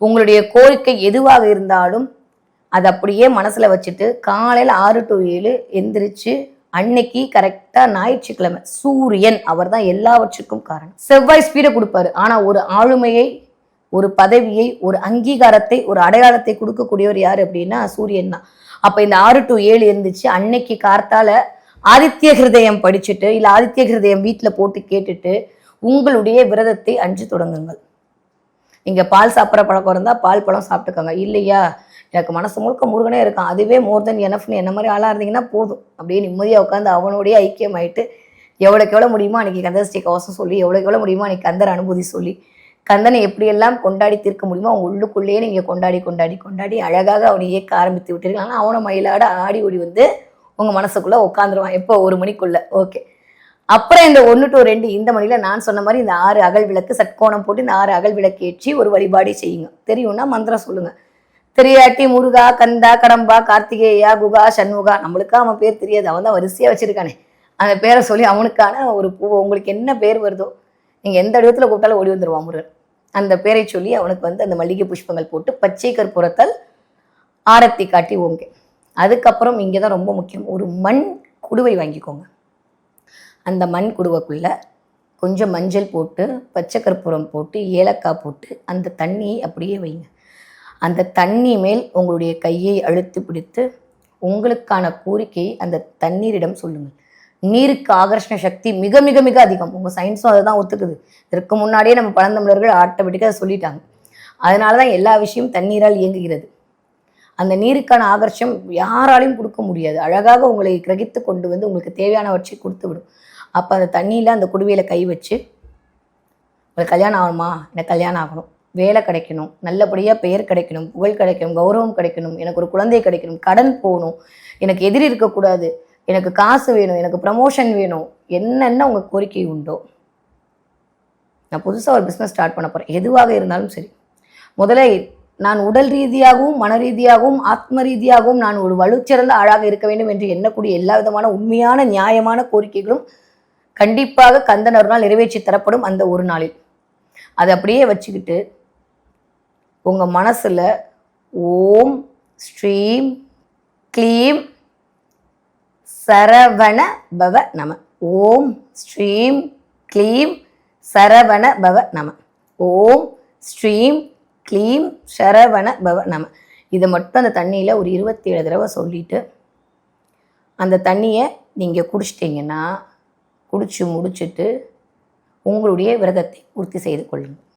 உங்களுடைய கோரிக்கை எதுவாக இருந்தாலும் அதை அப்படியே மனசில் வச்சுட்டு காலையில் ஆறு டு ஏழு எந்திரிச்சு அன்னைக்கு கரெக்டாக ஞாயிற்றுக்கிழமை சூரியன் அவர் தான் எல்லாவற்றுக்கும் காரணம். செவ்வாய் ஸ்பீடை கொடுப்பாரு. ஆனால் ஒரு ஆளுமையை ஒரு பதவியை ஒரு அங்கீகாரத்தை ஒரு அடையாளத்தை கொடுக்கக்கூடியவர் யார் அப்படின்னா சூரியன் தான். அப்போ இந்த ஆறு டு ஏழு இருந்துச்சு அன்னைக்கு கார்த்தால ஆதித்ய ஹிருதயம் படிச்சுட்டு இல்லை ஆதித்ய ஹிருதயம் வீட்டில் போட்டு கேட்டுட்டு உங்களுடைய விரதத்தை அன்று தொடங்குங்கள். இங்கே பால் சாப்பிட்ற பழக்கம் இருந்தால் பால் பழம் சாப்பிட்டுக்கோங்க. இல்லையா? எனக்கு மனசு முழுக்க முருகனே இருக்கான் அதுவே மோர் தென் எனஃப்னு என்ன மாதிரி ஆளாக இருந்தீங்கன்னா போதும். அப்படியே நிம்மதியாக உட்காந்து அவனோடய ஐக்கியமாயிட்டு எவ்வளோக்கு எவ்வளோ முடியுமோ அன்னைக்கு கந்தஸ்ரீ கவசம் சொல்லி எவ்வளோக்கு எவ்வளோ முடியுமோ அன்னைக்கு கந்தர் அனுபூதி சொல்லி கந்தனை எப்படியெல்லாம் கொண்டாடி தீர்க்க முடியுமோ அவன் உள்ளுக்குள்ளேயே நீங்கள் கொண்டாடி கொண்டாடி கொண்டாடி அழகாக அவனை இயக்க ஆரம்பித்து விட்டுருக்கலாம் அவனை மயிலாட ஆடி ஓடி வந்து உங்கள் மனசுக்குள்ளே உட்காந்துருவான் எப்போ? ஒரு மணிக்குள்ளே. ஓகே அப்புறம் இந்த ஒன்று டு ரெண்டு இந்த மணியில் நான் சொன்ன மாதிரி இந்த ஆறு அகல் விளக்கு சட்கோணம் போட்டு இந்த ஆறு அகல் விளக்கு ஏற்றி ஒரு வழிபாடு செய்யுங்க. தெரியும்னா மந்திரம் சொல்லுங்க. தெரியாட்டி முருகா கந்தா கடம்பா கார்த்திகேயா குகா சண்முகா. நம்மளுக்கா அவன் பேர் தெரியாது. அவன் தான் வரிசையாக வச்சிருக்கானே. அந்த பேரை சொல்லி அவனுக்கான ஒரு பூ உங்களுக்கு என்ன பேர் வருதோ நீங்கள் எந்த இடத்துல கூப்பிட்டாலும் ஓடி வந்துருவான் முருகன். அந்த பேரை சொல்லி அவனுக்கு வந்து அந்த மல்லிகை புஷ்பங்கள் போட்டு பச்சை கற்பூரத்தால் ஆரத்தி காட்டி ஓங்க. அதுக்கப்புறம் இங்கே தான் ரொம்ப முக்கியம். ஒரு மண் குடுவை வாங்கிக்கோங்க. அந்த மண் குடுவைக்குள்ளே கொஞ்சம் மஞ்சள் போட்டு பச்சை கற்பூரம் போட்டு ஏலக்காய் போட்டு அந்த தண்ணியை அப்படியே வைங்க. அந்த தண்ணி மேல் உங்களுடைய கையை அழுத்தி பிடித்து உங்களுக்கான கோரிக்கையை அந்த தண்ணீரிடம் சொல்லுங்கள். நீருக்கு ஆகர்ஷண சக்தி மிக மிக மிக அதிகம். உங்கள் சயின்ஸும் அதை தான் ஒத்துக்குது. இதற்கு முன்னாடியே நம்ம பழந்தமிழர்கள் ஆட்டோமேட்டிக்காக சொல்லிட்டாங்க. அதனால தான் எல்லா விஷயமும் தண்ணீரால் இயங்குகிறது. அந்த நீருக்கான ஆகர்ஷம் யாராலையும் கொடுக்க முடியாது. அழகாக உங்களை கிரகித்து கொண்டு வந்து உங்களுக்கு தேவையானவற்றை கொடுத்து விடும் அப்போ அந்த தண்ணியில் அந்த குடுவையில் கை வச்சு உங்களுக்கு கல்யாணம் ஆகணுமா எனக்கு கல்யாணம் ஆகணும். வேலை கிடைக்கணும். நல்லபடியாக பெயர் கிடைக்கணும். புகழ் கிடைக்கணும். கௌரவம் கிடைக்கணும். எனக்கு ஒரு குழந்தை கிடைக்கணும். கடன் போகணும். எனக்கு எதிரி இருக்கக்கூடாது. எனக்கு காசு வேணும். எனக்கு ப்ரமோஷன் வேணும். என்னென்ன உங்கள் கோரிக்கை உண்டோ. நான் புதுசாக ஒரு பிஸ்னஸ் ஸ்டார்ட் பண்ண போகிறேன் எதுவாக இருந்தாலும் சரி. முதல்ல நான் உடல் ரீதியாகவும் மன ரீதியாகவும் ஆத்ம ரீதியாகவும் நான் ஒரு வலுச்சிறந்த ஆளாக இருக்க வேண்டும் என்று எண்ணக்கூடிய எல்லா விதமான உண்மையான நியாயமான கோரிக்கைகளும் கண்டிப்பாக கந்தன் ஒரு நாள் நிறைவேற்றி தரப்படும் அந்த ஒரு நாளில். அதை அப்படியே வச்சுக்கிட்டு உங்கள் மனசில் ஓம் ஸ்ரீம் க்ளீம் சரவண பவ நம. ஓம் ஸ்ரீம் க்ளீம் சரவண பவ நம. ஓம் ஸ்ரீம் க்ளீம் சரவண பவ நம. இதை மட்டும் அந்த தண்ணியில் ஒரு இருபத்தேழு தடவை சொல்லிட்டு அந்த தண்ணியை நீங்கள் குடிச்சிட்டிங்கன்னா குடித்து முடிச்சுட்டு உங்களுடைய விரதத்தை பூர்த்தி செய்து கொள்ளுங்கள்.